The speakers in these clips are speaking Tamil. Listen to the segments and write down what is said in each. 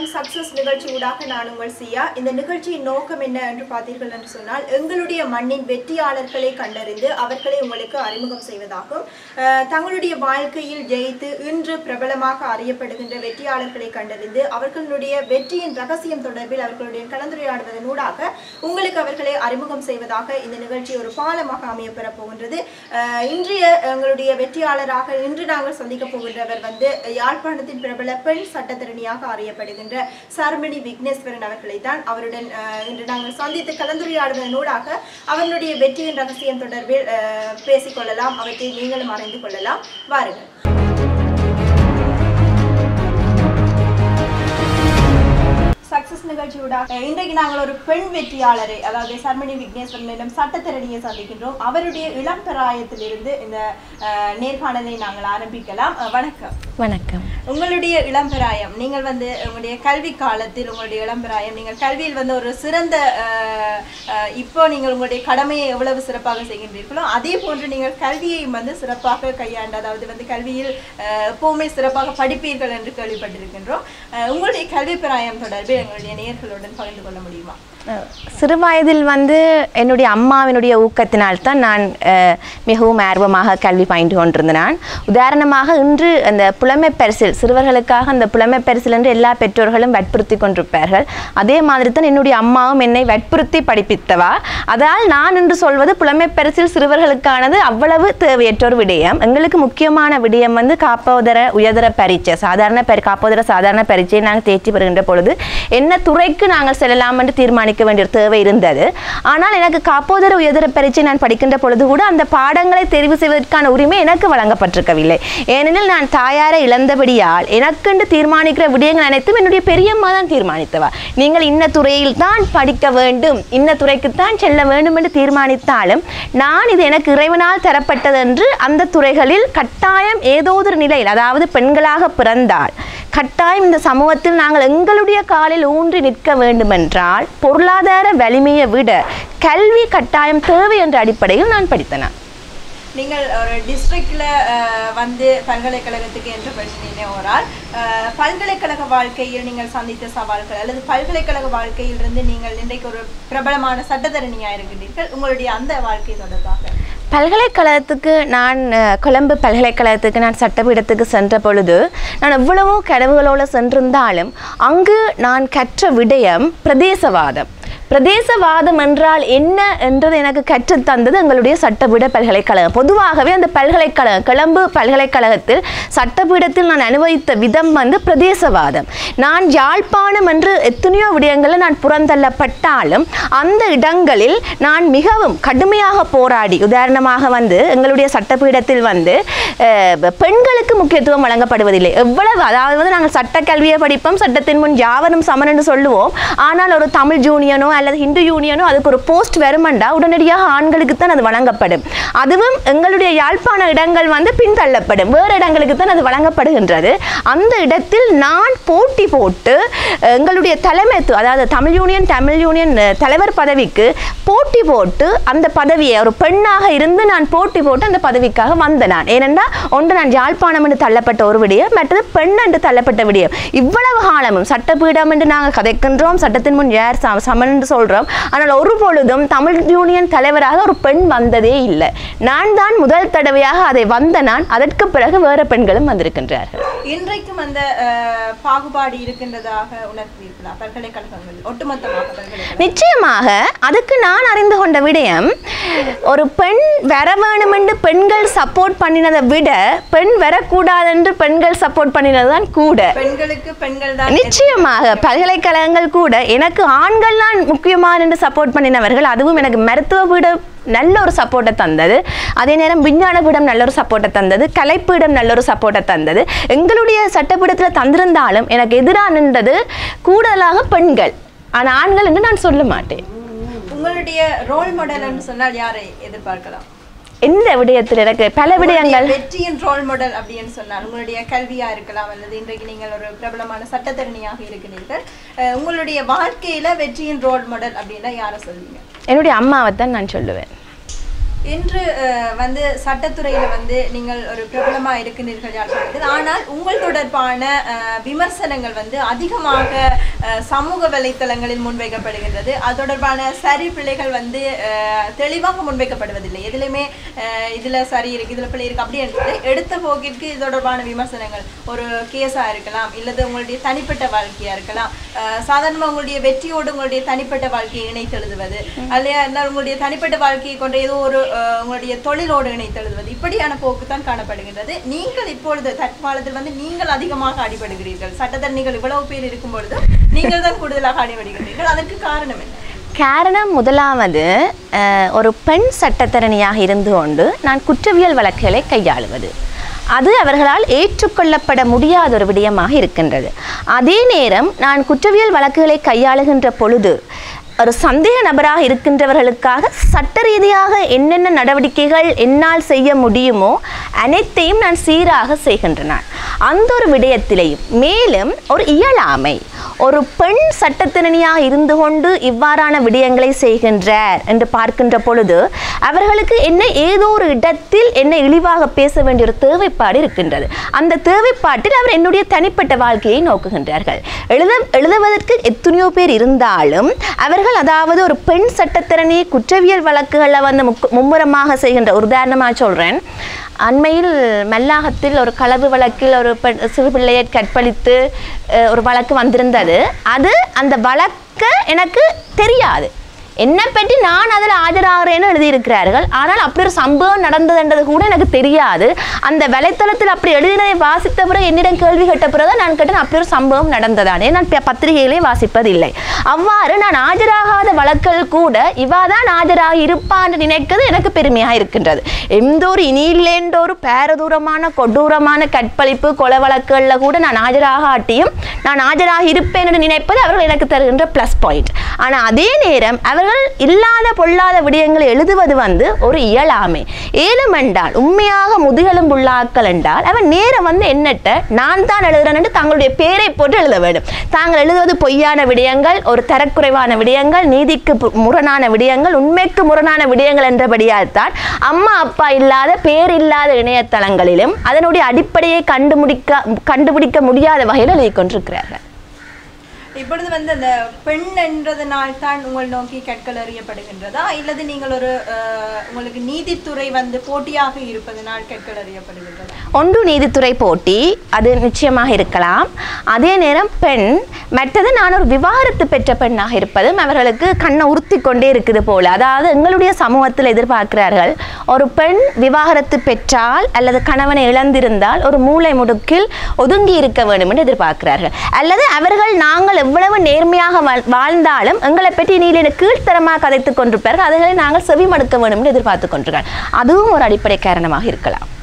வணக்கம் சக்சஸ் நிகழ்ச்சி ஊடாக நான் உங்கள் சியா. இந்த நிகழ்ச்சியின் நோக்கம் என்ன என்று பார்த்தீர்கள் என்று சொன்னால் எங்களுடைய மண்ணின் வெற்றியாளர்களை கண்டறிந்து அவர்களை உங்களுக்கு அறிமுகம் செய்வதாகும். தங்களுடைய வாழ்க்கையில் ஜெயித்து இன்று பிரபலமாக அறியப்படுகின்ற வெற்றியாளர்களை கண்டறிந்து அவர்களுடைய வெற்றியின் ரகசியம் தொடர்பில் அவர்களுடைய கலந்துரையாடுவதன் ஊடாக உங்களுக்கு அவர்களை அறிமுகம் செய்வதாக இந்த நிகழ்ச்சி ஒரு பாலமாக அமையப்பெறப் போகின்றது. இன்றைய எங்களுடைய வெற்றியாளராக இன்று நாங்கள் சந்திக்க போகின்றவர் வந்து யாழ்ப்பாணத்தின் பிரபல பெண் சட்டத்தரணியாக இருக்கின்ற சரமணி விக்னேஸ்வரன் அவர்களை தான் அவருடன் இன்று நாங்கள் சந்தித்து கலந்துரையாடுவதனூடாக அவர்களுடைய வெற்றியின் ரகசியம் தொடர்பில் பேசிக்கொள்ளலாம். அவற்றை நீங்களும் அறிந்து கொள்ளலாம். வாருங்கள். சக்சஸ் நிகழ்ச்சியூடாக இன்றைக்கு நாங்கள் ஒரு பெண் வெற்றியாளரை அதாவது சர்மணி விக்னேஸ்வரன் எனும் சட்டத்திறனியை சந்திக்கின்றோம். அவருடைய இளம் பிராயத்திலிருந்து இந்த நேர்காணலை நாங்கள் ஆரம்பிக்கலாம். வணக்கம். வணக்கம். உங்களுடைய இளம்பிராயம் நீங்கள் வந்து உங்களுடைய கல்வி காலத்தில் உங்களுடைய இளம்பிராயம் நீங்கள் கல்வியில் வந்து ஒரு சிறந்த இப்போ நீங்கள் உங்களுடைய கடமையை எவ்வளவு சிறப்பாக செய்கின்றீர்களோ அதே போன்று நீங்கள் கல்வியையும் வந்து சிறப்பாக கையாண்டு அதாவது வந்து கல்வியில் எப்பவுமே சிறப்பாக படிப்பீர்கள் என்று கேள்விப்பட்டிருக்கின்றோம். உங்களுடைய கல்வி பிராயம் தொடர்பில் எங்களுடைய நேர்களுடன் பகிர்ந்து கொள்ள முடியுமா? சிறு வயதில் வந்து என்னுடைய அம்மாவினுடைய ஊக்கத்தினால் தான் நான் மிகவும் ஆர்வமாக கல்வி பயின்று கொண்டிருந்தேன். நான் உதாரணமாக இன்று அந்த புலமை பரிசில் சிறுவர்களுக்காக அந்த புலமை பரிசில் என்று எல்லா பெற்றோர்களும் வற்புறுத்தி கொண்டிருப்பார்கள். அதே மாதிரி தான் என்னுடைய அம்மாவும் என்னை வற்புறுத்தி படிப்பித்தவா. அதனால் நான் என்று சொல்வது புலமை பரிசில் சிறுவர்களுக்கானது அவ்வளவு தேவையற்றொரு விடயம். எங்களுக்கு முக்கியமான விடயம் வந்து காப்போதர உயர்தர பரீட்சை. சாதாரண பரி காப்போதர சாதாரண பரீட்சையை நாங்கள் தேர்ச்சி பெறுகின்ற பொழுது என்ன துறைக்கு நாங்கள் செல்லலாம் என்று தீர்மானிக்க வேண்டிய தேவை இருந்தது. ஆனால் எனக்கு காப்போதர உயர்தர பரீட்சை நான் படிக்கின்ற பொழுது கூட அந்த பாடங்களை தெரிவு செய்வதற்கான உரிமை எனக்கு வழங்கப்பட்டிருக்கவில்லை. ஏனெனில் நான் தாயாரை இழந்தபடியால் எனக்கென்று தீர்மானிக்கிற விடயங்கள் அனைத்தும் என்னுடைய பெரியம்மா தான் தீர்மானித்தவா. நீங்கள் இன்ன துறையில் தான் படிக்க வேண்டும் இன்ன துறைக்கு தான் செல்ல வேண்டும் என்று தீர்மானித்தாலும் நான் இது எனக்கு இறைவனால் தரப்பட்டதென்று அந்த துறைகளில் கட்டாயம் ஏதோ ஒரு நிலையில் அதாவது பெண்களாக பிறந்தால் கட்டாயம் இந்த சமூகத்தில் நாங்கள் எங்களுடைய காலில் ஊன்றி நிற்க வேண்டுமென்றால் பொருளாதார வலிமையை விட கல்வி கட்டாயம் தேவை என்ற அடிப்படையில் நான் படித்தேன். நீங்கள் ஒரு டிஸ்ட்ரிக்ட்ல வந்து பல்கலைக்கழகத்துக்கு என்று பிரச்சனை ஒரு ஆள் பல்கலைக்கழக வாழ்க்கையில் நீங்கள் சந்தித்த சவால்கள் அல்லது பல்கலைக்கழக வாழ்க்கையிலிருந்து நீங்கள் இன்றைக்கு ஒரு பிரபலமான சட்டத்தரணியாக இருக்கின்றீர்கள். உங்களுடைய அந்த வாழ்க்கை தொடர்பாக. பல்கலைக்கழகத்துக்கு நான் கொழம்பு பல்கலைக்கழகத்துக்கு நான் சட்டப்பீடத்துக்கு சென்ற பொழுது நான் எவ்வளவோ கனவுகளோடு சென்றிருந்தாலும் அங்கு நான் கற்ற விடயம் பிரதேசவாதம். பிரதேசவாதம் என்றால் என்ன என்றது எனக்கு கற்றுத்தந்தது எங்களுடைய சட்டப்பீட பல்கலைக்கழகம். பொதுவாகவே அந்த பல்கலைக்கழகம் கிளம்பு பல்கலைக்கழகத்தில் சட்டப்பீடத்தில் நான் அனுபவித்த விதம் வந்து பிரதேசவாதம். நான் யாழ்ப்பாணம் என்று எத்தனையோ விடயங்களில் நான் புறந்தள்ளப்பட்டாலும் அந்த இடங்களில் நான் மிகவும் கடுமையாக போராடி உதாரணமாக வந்து எங்களுடைய சட்டப்பீடத்தில் வந்து பெண்களுக்கு முக்கியத்துவம் வழங்கப்படுவதில்லை. எவ்வளவு அதாவது வந்து நாங்கள் சட்ட கல்வியை படிப்போம் சட்டத்தின் முன் யாவரும் சமன் என்று சொல்லுவோம். ஆனால் ஒரு தமிழ் ஜூனியனோ அல்லது ஹிந்து யூனியனோ அதுக்கு ஒரு போஸ்ட் வருமண்டா உடனடியாக ஆண்களுக்கு தான் அது வழங்கப்படும். அதுவும் எங்களுடைய யாழ்ப்பாண இடங்கள் வந்து பின்தள்ளப்படும். வேறு இடங்களுக்கு தான் அது வழங்கப்படுகின்றது. அந்த இடத்தில் நான் போட்டி போட்டு எங்களுடைய தலைமைத்து அதாவது தமிழ் யூனியன் தமிழ் யூனியன் தலைவர் பதவிக்கு போட்டி போட்டு அந்த பதவியை ஒரு பெண்ணாக இருந்து நான் போட்டி போட்டு அந்த பதவிக்காக வந்தேன் நான். ஏனென்றால் ஒன்று நான் யாழ்ப்பாணம் என்று தள்ளப்பட்ட ஒரு விடயம் மற்றது பெண் என்று தள்ளப்பட்ட விடயம். இவ்வளவு காலமும் சட்டப்பீடம் என்று நாங்கள் கதைக்கின்றோம் சட்டத்தின் முன் யார் சமன் என்று சொல்கிறோம் ஆனால் ஒரு பொழுதும் தமிழ் யூனியன் தலைவராக ஒரு பெண் வந்ததே இல்லை. நான் தான் முதல் தடவையாக அதை வந்த நான் அதற்கு பிறகு வேறு பெண்களும் வந்திருக்கின்றார்கள். இன்றைக்கும் அந்த பாகுபாடு இருக்கின்றதாக உணர்கிறீர்களா பல்கலைக்கழகங்கள் ஒட்டுமொத்தமாக நிச்சயமாக அதுக்கு நான் அறிந்து கொண்ட விடயம் ஒரு பெண் வர வேணும் என்று பெண்கள் சப்போர்ட் பண்ணினதை விட பெண் வரக்கூடாது என்று பெண்கள் சப்போர்ட் பண்ணினது தான் கூட. பெண்களுக்கு பெண்கள் தான் நிச்சயமாக பல்கலைக்கழகங்கள் கூட எனக்கு ஆண்கள் தான் முக்கியமான என்று சப்போர்ட் பண்ணினவர்கள் அதுவும் எனக்கு மருத்துவ பீடம் நல்ல ஒரு சப்போர்ட்டை தந்தது. அதே நேரம் விஞ்ஞான பீடம் நல்ல ஒரு சப்போர்ட்டை தந்தது. கலைப்பீடம் நல்ல ஒரு சப்போர்ட்டை தந்தது. எங்களுடைய சட்டப்பீடத்தில் தந்திருந்தாலும் எனக்கு எதிராக நின்றது கூடுதலாக பெண்கள். ஆனால் ஆண்கள் என்று நான் சொல்ல மாட்டேன். உங்களுடைய ரோல் மாடல் சொன்னால் யாரை எதிர்பார்க்கலாம்? எந்த விடயத்தில் எனக்கு பல விடயங்கள். வெற்றியின் ரோல் மாடல் அப்படின்னு சொன்னால் உங்களுடைய கல்வியா இருக்கலாம் அல்லது இன்றைக்கு நீங்கள் ஒரு பிரபலமான சட்டத்தரணியாக இருக்கிறீர்கள். உங்களுடைய வாழ்க்கையில வெற்றியின் ரோல் மாடல் அப்படின்னா யாரை சொல்வீங்க? என்னுடைய அம்மாவை தான் நான் சொல்லுவேன். இன்று வந்து சட்டத்துறையில வந்து நீங்கள் ஒரு பிரபலமா இருக்கின்றீர்கள் யார் சொல்றது ஆனால் உங்கள் தொடர்பான விமர்சனங்கள் வந்து அதிகமாக சமூக வலைத்தளங்களில் முன்வைக்கப்படுகின்றது. அது தொடர்பான சரி பிள்ளைகள் வந்து தெளிவாக முன்வைக்கப்படுவதில்லை. எதுலையுமே இதுல சரி இருக்கு இதுல பிள்ளை இருக்கு அப்படி என்றது எடுத்த போக்கிற்கு இது தொடர்பான விமர்சனங்கள். ஒரு கேஸா இருக்கலாம் இல்லது உங்களுடைய தனிப்பட்ட வாழ்க்கையா இருக்கலாம். அஹ், சாதாரணமா உங்களுடைய வெற்றியோடு உங்களுடைய தனிப்பட்ட வாழ்க்கையை இணைத்து எழுதுவது அல்லையா இருந்தால் உங்களுடைய தனிப்பட்ட வாழ்க்கையை கொண்ட ஏதோ ஒரு உங்களுடைய தொழிலோடு இணைத்தெழுதுவது இப்படியான போக்கு தான் காணப்படுகின்றது. நீங்கள் இப்பொழுது தற்காலத்தில் வந்து நீங்கள் அதிகமாக அடிபடுகிறீர்கள். சட்டத்தரணிகள் இவ்வளவு பேர் இருக்கும் பொழுது நீங்கள் தான் கூடுதலாக அடிபடுகிறீர்கள் அதற்கு காரணம் என்ன? காரணம் முதலாவது ஒரு பெண் சட்டத்தரணியாக இருந்து கொண்டு நான் குற்றவியல் வழக்குகளை கையாளுவது. அது அவர்களால் ஏற்றுக்கொள்ளப்பட முடியாத ஒரு விடயமாக இருக்கின்றது. அதே நேரம் நான் குற்றவியல் வழக்குகளை கையாளுகின்ற பொழுது ஒரு சந்தேக நபராக இருக்கின்றவர்களுக்காக சட்ட ரீதியாக என்னென்ன நடவடிக்கைகள் என்னால் செய்ய முடியுமோ அனைத்தையும் நான் சீராக செய்கின்றன. அந்த ஒரு விடயத்திலேயும் மேலும் ஒரு இயலாமை ஒரு பெண் சட்டத்திறனியாக இருந்து கொண்டு இவ்வாறான விடயங்களை செய்கின்றார் என்று பார்க்கின்ற பொழுது அவர்களுக்கு என்ன ஏதோ ஒரு இடத்தில் என்ன இழிவாக பேச வேண்டிய ஒரு தேவைப்பாடு இருக்கின்றது. அந்த தேவைப்பாட்டில் அவர் என்னுடைய தனிப்பட்ட வாழ்க்கையை நோக்குகின்றார்கள். எழுத எழுதுவதற்கு எத்தனையோ பேர் இருந்தாலும் அவர்கள் அதாவது ஒரு பெண் சட்டத்திறனை குற்றவியல் வழக்குகளில் வந்து முக்கு- மும்முரமாக செய்கின்ற ஒரு உதாரணமாக சொல்கிறேன் அண்மையில் மல்லாகத்தில் ஒரு களவு வழக்கில் ஒரு பெண் சிறு பிள்ளையை கற்பழித்து ஒரு வழக்கு வந்திருந்தது. அது அந்த வழக்கு எனக்கு தெரியாது. என்னை பற்றி நான் அதில் ஆஜராகிறேன்னு எழுதியிருக்கிறார்கள். ஆனால் அப்படி ஒரு சம்பவம் நடந்ததுன்றது கூட எனக்கு தெரியாது. அந்த வலைத்தளத்தில் அப்படி எழுதினதை வாசித்த பிறகு என்னிடம் கேள்வி கேட்ட பிறகு நான் கேட்டேன் அப்படி ஒரு சம்பவம் நடந்ததானே. நான் பத்திரிகைகளையும் பத்திரிகையிலே வாசிப்பதில்லை. அவ்வாறு நான் ஆஜராகாத வழக்கள் கூட இவா தான் ஆஜராக இருப்பான்னு நினைக்கிறது எனக்கு பெருமையாக இருக்கின்றது. எந்த ஒரு இனியில்லேன்ற ஒரு பேரதூரமான கொடூரமான கற்பழிப்பு கொலை வழக்குகளில் கூட நான் ஆஜராகாட்டியும் நான் ஆஜராக இருப்பேன் என்று நினைப்பது அவர்கள் எனக்கு தருகின்ற ப்ளஸ் பாயிண்ட் ஆனால் அதே நேரம் அவர்கள் இல்லாத பொல்லாத விடயங்களை எழுதுவது வந்து ஒரு இயலாமை. ஏலும் என்றால் உண்மையாக முதுகெலும்புள்ளாக்கள் என்றால் அவன் நேரம் வந்து என்னட்ட நான் தான் எழுதுறேன் என்று தங்களுடைய பேரை போட்டு எழுத வேண்டும். தாங்கள் எழுதுவது பொய்யான விடயங்கள் ஒரு தரக்குறைவான விடயங்கள் நீதிக்கு முரணான விடயங்கள் உண்மைக்கு முரணான விடயங்கள் என்றபடியால் தான் அம்மா அப்பா இல்லாத பேர் இல்லாத இணையதளங்களிலும் அதனுடைய அடிப்படையை கண்டுபிடிக்க கண்டுபிடிக்க முடியாத வகையில் எழுதி கொண்டிருக்கிறார்கள். இப்பொழுது வந்து அந்த பெண் என்றதனால் தான் உங்கள் நோக்கி கற்கள் அறியப்படுகின்றதா இல்லது நீங்கள் ஒரு உங்களுக்கு நீதித்துறை வந்து போட்டியாக இருப்பதனால் கற்கள் அறியப்படுகின்றதா ஒன்று நீதித்துறை போட்டி அது நிச்சயமாக இருக்கலாம். அதே நேரம் பெண் மற்றது நான் ஒரு விவாகரத்து பெற்ற பெண்ணாக இருப்பதும் அவர்களுக்கு கண்ணை உறுத்தி கொண்டே இருக்குது போல. அதாவது எங்களுடைய சமூகத்தில் எதிர்பார்க்கிறார்கள் ஒரு பெண் விவாகரத்து பெற்றால் அல்லது கணவனை இழந்திருந்தால் ஒரு மூளை முடுக்கில் ஒதுங்கி இருக்க வேண்டும் என்று எதிர்பார்க்கிறார்கள். அல்லது அவர்கள் நாங்கள் எவ்வளவு நேர்மையாக வாழ்- வாழ்ந்தாலும் எங்களை பற்றி நீலின கீழ்த்தரமாக கதைத்துக் கொண்டிருப்பார்கள் அதுகளை நாங்கள் செவிமடுக்க வேண்டும் என்று எதிர்பார்த்து கொண்டிருக்கிறோம். அதுவும் ஒரு அடிப்படை காரணமாக இருக்கலாம்.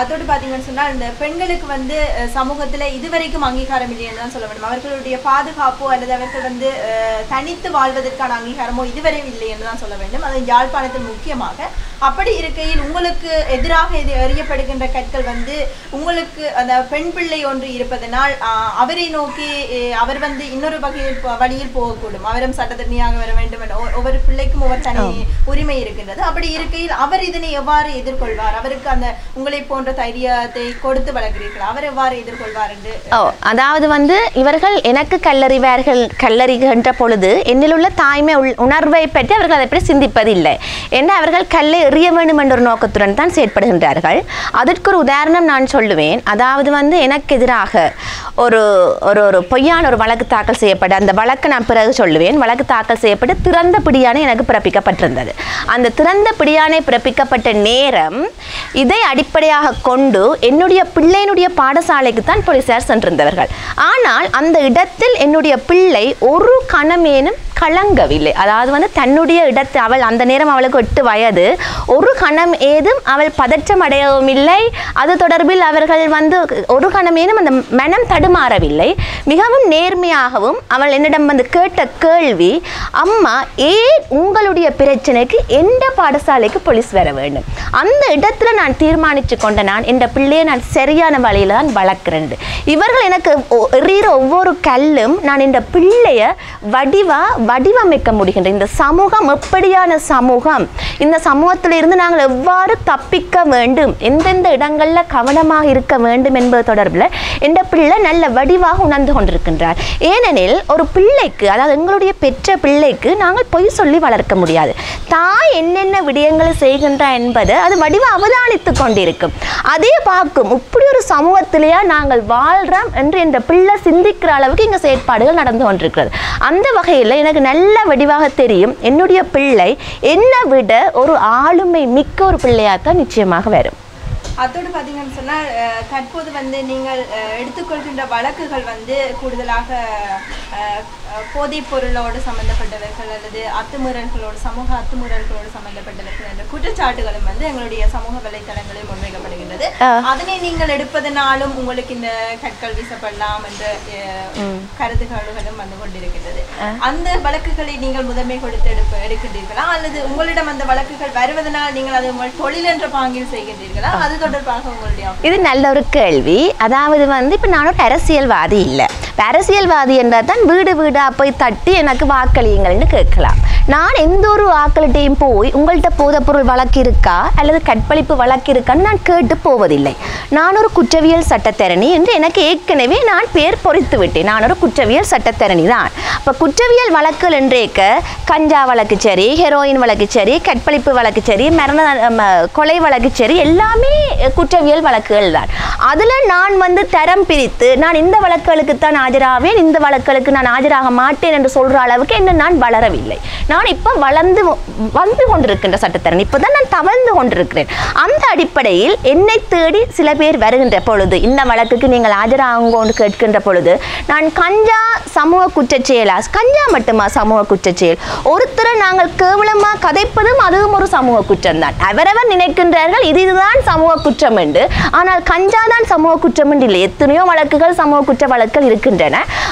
அதோடு பார்த்தீங்கன்னு சொன்னால் இந்த பெண்களுக்கு வந்து சமூகத்துல இதுவரைக்கும் அங்கீகாரம் இல்லைன்னு தான் சொல்ல வேண்டும் அவர்களுடைய பாதுகாப்போ அல்லது அவர்கள் வந்து தனித்து வாழ்வதற்கான அங்கீகாரமோ இதுவரை இல்லை என்று தான் சொல்ல வேண்டும். அது யாழ்ப்பாணத்தில் முக்கியமாக. அப்படி இருக்கையில் உங்களுக்கு எதிராக இது எறியப்படுகின்ற கற்கள் வந்து உங்களுக்கு அந்த பெண் பிள்ளை ஒன்று இருப்பதனால் அவரை நோக்கி அவர் வந்து இன்னொரு வகையில் வழியில் போகக்கூடும். அவரும் சட்டத்தரணியாக வர வேண்டும் என ஒவ்வொரு பிள்ளைக்கும் ஒவ்வொரு தனி உரிமை இருக்கின்றது. அப்படி இருக்கையில் அவர் இதனை எவ்வாறு எதிர்கொள்வார்? அவருக்கு அந்த உங்களை போன்ற தைரியத்தை கொடுத்து வளர்க்கிறீர்கள் அவர் எவ்வாறு எதிர்கொள்வார் என்று? ஓ அதாவது வந்து இவர்கள் எனக்கு கல்லறிவார்கள் கல்லறிகின்ற பொழுது என்னில் உள்ள தாய்மை உள் உணர்வை பற்றி அவர்கள் அதை பற்றி சிந்திப்பதில்லை. என்ன அவர்கள் கல்லை எறிய வேண்டும் என்ற ஒரு நோக்கத்துடன் தான் செயற்படுகின்றார்கள். அதற்கு ஒரு உதாரணம் நான் சொல்லுவேன். அதாவது வந்து எனக்கு எதிராக ஒரு ஒரு ஒரு பொய்யான ஒரு வழக்கு தாக்கல் செய்யப்பட்ட அந்த வழக்கு நான் பிறகு சொல்லுவேன். வழக்கு தாக்கல் செய்யப்பட்டு திறந்த பிடியாணை எனக்கு பிறப்பிக்கப்பட்டிருந்தது. அந்த திறந்த பிடியானை பிறப்பிக்கப்பட்ட நேரம் இதை அடிப்படையாக கொண்டு என்னுடைய பிள்ளையினுடைய பாடசாலைக்கு தான் போலீசார் சென்றிருந்தவர்கள். ஆனால் அந்த இடத்தில் என்னுடைய பிள்ளை ஒரு கணமேனும் கலங்கவில்லை. அதாவது வந்து தன்னுடைய இடத்து அவள் அந்த நேரம் அவளுக்கு எட்டு வயது. ஒரு கணம் ஏதும் அவள் பதற்றம் அடையவும் இல்லை. அது தொடர்பில் அவர்கள் வந்து ஒரு கணமேனும் அந்த மனம் தடுமாறவில்லை. மிகவும் நேர்மையாகவும் அவள் என்னிடம் வந்து கேட்ட கேள்வி அம்மா ஏன் உங்களுடைய பிரச்சனைக்கு எந்த பாடசாலைக்கு போலீஸ் வர வேண்டும்? அந்த இடத்துல நான் தீர்மானித்து கொண்ட நான் இந்த பிள்ளையை நான் சரியான வழியில தான் வளர்க்கிறேன். இவர்கள் எனக்கு எறிகிற ஒவ்வொரு கல்லும் நான் இந்த பிள்ளைய வடிவாக வடிவமைக்க முடிகின்ற இந்த சமூகம் எப்படியான சமூகம்? இந்த சமூகத்திலிருந்து நாங்கள் எவ்வாறு தப்பிக்க வேண்டும்? எந்தெந்த இடங்களில் கவனமாக இருக்க வேண்டும் என்பது தொடர்பில் இந்த பிள்ளை நல்ல வடிவாக உணர்ந்து கொண்டிருக்கின்றார். ஏனெனில் ஒரு பிள்ளைக்கு அதாவது எங்களுடைய பெற்ற பிள்ளைக்கு நாங்கள் பொய் சொல்லி வளர்க்க முடியாது. தாய் என்னென்ன விடயங்களை செய்கின்றார் என்பது அது வடிவ அவதானித்து கொண்டிருக்கும். அதே பார்க்கும். இப்படி ஒரு சமூகத்திலேயா நாங்கள் வாழ்றோம் என்று இந்த பிள்ளை சிந்திக்கிற அளவுக்கு இங்கே செயற்பாடுகள் நடந்து கொண்டிருக்கிறது. அந்த வகையில் எனக்கு நல்ல வடிவாக தெரியும். என்னுடைய பிள்ளை என்னை விட ஒரு ஆளுமை மிக்க ஒரு பிள்ளையாக தான் நிச்சயமாக வரும். அதோடு பார்த்தீங்கன்னு சொன்னால் தற்போது வந்து நீங்கள் எடுத்துக்கொள்கின்ற வழக்குகள் வந்து கூடுதலாக போதைப் பொருளோடு சம்பந்தப்பட்டவர்கள் அல்லது அத்துமீறல்களோடு சமூக அத்துமீறல்களோடு சம்பந்தப்பட்டவர்கள் என்ற குற்றச்சாட்டுகளும் வந்து எங்களுடைய சமூக வலைத்தளங்களில் முன்வைக்கப்படுகின்றது. அதனை நீங்கள் எடுப்பதனாலும் உங்களுக்கு இந்த கற்கள் வீசப்படலாம் என்ற அஹ், கருதுகோள்களும் வந்து கொண்டிருக்கின்றது. அந்த வழக்குகளை நீங்கள் முதன்மை கொடுத்து எடுப்ப எடுக்கின்றீர்களா? அல்லது உங்களிடம் அந்த வழக்குகள் வருவதனால் நீங்கள் அதை உங்கள் தொழில் என்ற பாங்கில் செய்கின்றீர்களா? அது தொடர்பாக உங்களுடைய இது நல்ல ஒரு கேள்வி. அதாவது வந்து இப்போ நான் ஒரு அரசியல்வாதி இல்லை. அரசியல்வாதி என்றால் தான் வீடு வீடாக போய் தட்டி எனக்கு வாக்களியுங்கள்னு கேட்கலாம். நான் எந்த ஒரு வாக்களிட்டையும் போய் உங்கள்கிட்ட போதைப்பொருள் வழக்கு இருக்கா அல்லது கற்பழிப்பு வழக்கு இருக்கான்னு நான் கேட்டு போவதில்லை. நான் ஒரு குற்றவியல் சட்டத்தரணி என்று எனக்கு ஏற்கனவே நான் பேர் பொறித்து விட்டேன். நான் ஒரு குற்றவியல் சட்டத்தரணி தான். இப்போ குற்றவியல் வழக்குகள் என்றேக்க கஞ்சா வழக்கு சரி ஹெரோயின் வழக்கு சரி கற்பழிப்பு வழக்கு சரி மரண ம, கொலை வழக்கு சரி எல்லாமே குற்றவியல் வழக்குகள் தான். அதில் நான் வந்து தரம் பிரித்து நான் இந்த வழக்குகளுக்கு தான் ஆஜராவேன். இந்த வழக்குகளுக்கு நான் ஆஜராக மாட்டேன் என்று சொல்கிற அளவுக்கு என்ன நான் வளரவில்லை. நான் இப்போ வளர்ந்து வந்து கொண்டிருக்கின்ற சட்டத்தரணி. இப்போ தான் நான் தவழ்ந்து கொண்டிருக்கிறேன். அந்த அடிப்படையில் என்னை தேடி சில பேர் வருகின்ற பொழுது இந்த வழக்குக்கு நீங்கள் ஆஜராகுங்கன்னு கேட்கின்ற பொழுது நான் கஞ்சா சமூக குற்றச்செயலா கஞ்சா மட்டுமா சமூக குற்றச்செயல்? ஒருத்தரை நாங்கள் கேவலமாக கதைப்பதும் அதுவும் ஒரு சமூக குற்றம் தான் அவரவர் நினைக்கின்றார்கள் இது இதுதான் சமூக குற்றம் என்று. ஆனால் கஞ்சா தான் சமூக குற்றம் என்று இல்லை. எத்தனையோ வழக்குகள் சமூக குற்ற வழக்குகள் இருக்கின்றன.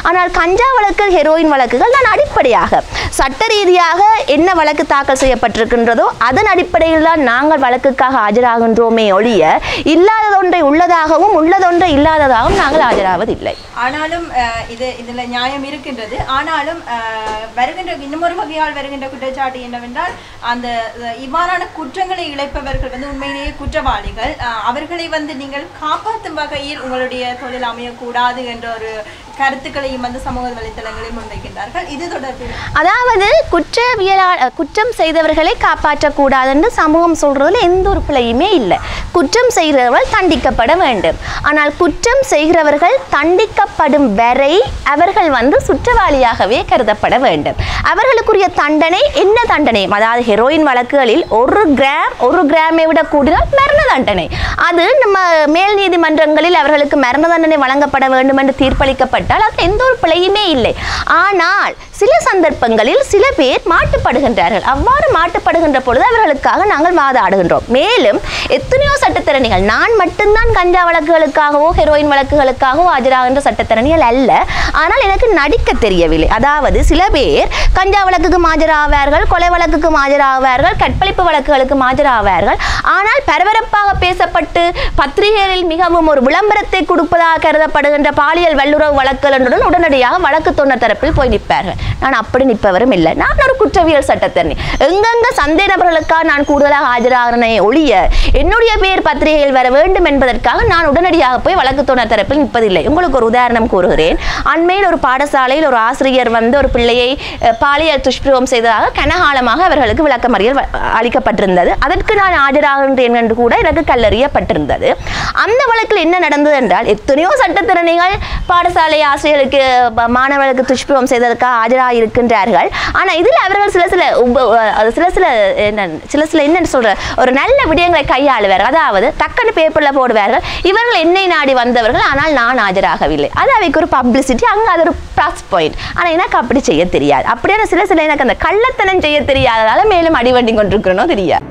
ஆனால் கஞ்சா வழக்கு ஹெரோயின் வழக்குகள் நான் அடிப்படையாக. சட்ட ரீதியாக என்ன வழக்கு தாக்கல் செய்யப்பட்டிருக்கின்றதோ அதன் அடிப்படையில் தான் நாங்கள் வழக்குக்காக ஆஜராகின்றோமே ஒழிய இல்லாததொன்றை உள்ளதாகவும் உள்ளதொன்றை இல்லாததாகவும் நாங்கள் ஆஜராவதில்லை. ஆனாலும் இது இதில் நியாயம் இருக்கின்றது. ஆனாலும் வருகின்ற இன்னமொரு வகையால் வருகின்ற குற்றச்சாட்டு என்னவென்றால் அந்த இவ்வாறான குற்றங்களை இழைப்பவர்கள் வந்து உண்மையிலேயே குற்றவாளிகள். அவர்களை வந்து நீங்கள் காப்பாற்றும் வகையில் உங்களுடைய தொழில் அமையக்கூடாது என்ற ஒரு கருத்துக்களையும் வந்து சமூக வலைதளங்களில் முன்வைக்கின்றார்கள். இது தொடர்பில் அதாவது குற்றவியலா குற்றம் செய்தவர்களை காப்பாற்றக்கூடாதுன்னு சமூகம் சொல்றதுல எந்த ஒரு பிழையுமே இல்லை. குற்றம் செய்கிறவர்கள் தண்டிக்கப்பட வேண்டும். ஆனால் குற்றம் செய்கிறவர்கள் தண்டிக்கப்படும் வரை அவர்கள் வந்து சுற்றவாளியாகவே கருதப்பட வேண்டும். அவர்களுக்குரிய தண்டனை என்ன தண்டனை? அதாவது ஹெரோயின் வழக்குகளில் ஒரு கிராம் ஒரு கிராமை விட கூடினால் மரண தண்டனை. அது நம்ம மேல் நீதிமன்றங்களில் அவர்களுக்கு மரண தண்டனை வழங்கப்பட வேண்டும் என்று தீர்ப்பளிக்கப்பட்டால் அதில் எந்த ஒரு பிழையுமே இல்லை. ஆனால் சில சந்தர்ப்பங்களில் சில பேர் மாட்டுப்படுகின்றார்கள். அவ்வாறு மாட்டுப்படுகின்ற பொழுது அவர்களுக்காக நாங்கள் வாதாடுகின்றோம் மேலும் எத்தனையோ சட்டத்திறனிகள் நான் மட்டும்தான் கஞ்சா வழக்குகளுக்காகவோ ஹெரோயின் வழக்குகளுக்காகவோ ஆஜராகின்ற சட்டத்திறனிகள் அல்ல. ஆனால் எனக்கு நடிக்க தெரியவில்லை. அதாவது சில பேர் கஞ்சா வழக்குக்கு ஆஜராவார்கள் கொலை வழக்குக்கு ஆஜராவார்கள் கற்பழிப்பு வழக்குகளுக்கு ஆஜராவார்கள். ஆனால் பரபரப்பாக பேசப்பட்டு பத்திரிகைகளில் மிகவும் ஒரு விளம்பரத்தை கொடுப்பதாக கருதப்படுகின்ற பாலியல் வல்லுறவு வழக்குகளுடன் உடனடியாக வழக்கு தொண்டர் தரப்பில் போய் நிற்பார்கள். நான் அப்படி நிற்பவரும் இல்லை. நான் ஒரு குற்றவியல் சட்டத்தரணி. எங்கெங்க சந்தேக நபர்களுக்காக நான் கூடுதலாக ஆஜராகிறனே ஒழிய என்னுடைய பேர் பத்திரிகையில் வர வேண்டும் என்பதற்காக நான் உடனடியாக போய் வழக்கு தரப்பில் நிற்பதில்லை. உங்களுக்கு ஒரு உதாரணம் கூறுகிறேன். அண்மையில் ஒரு பாடசாலையில் ஒரு ஆசிரியர் வந்து ஒரு பிள்ளையை பாலியல் துஷ்பிரயோகம் செய்ததாக கனகாலமாக அவர்களுக்கு விளக்கமறியல் வ- அளிக்கப்பட்டிருந்தது. அதற்கு நான் ஆஜராகின்றேன் என்று கூட எனக்கு கல்லறியப்பட்டிருந்தது. அந்த வழக்கில் என்ன நடந்தது என்றால் எத்தனையோ சட்டத்திறனைகள் பாடசாலை ஆசிரியர்களுக்கு மாணவர்களுக்கு துஷ்பிரயோகம் செய்ததற்காக ஆஜராக இருக்கின்றார்கள் ஆனால் இதில் அவர் அவர்கள் சில சில உப- சில சில என்ன சில சில என்னன்னு சொல்ற ஒரு நல்ல விடயங்களை கையாளுவார்கள். அதாவது டக்குன்னு பேப்பரில் போடுவார்கள். இவர்கள் என்னை நாடி வந்தவர்கள் ஆனால் நான் ஆஜராகவில்லை. அது அவைக்கு ஒரு பப்ளிசிட்டி அங்கே அது ஒரு ப்ளஸ் பாயிண்ட் ஆனால் எனக்கு அப்படி செய்ய தெரியாது. அப்படியான சில சில எனக்கு அந்த கள்ளத்தனம் செய்ய தெரியாததால மேலும் அடிவண்டி கொண்டிருக்கிறனோ தெரியாது.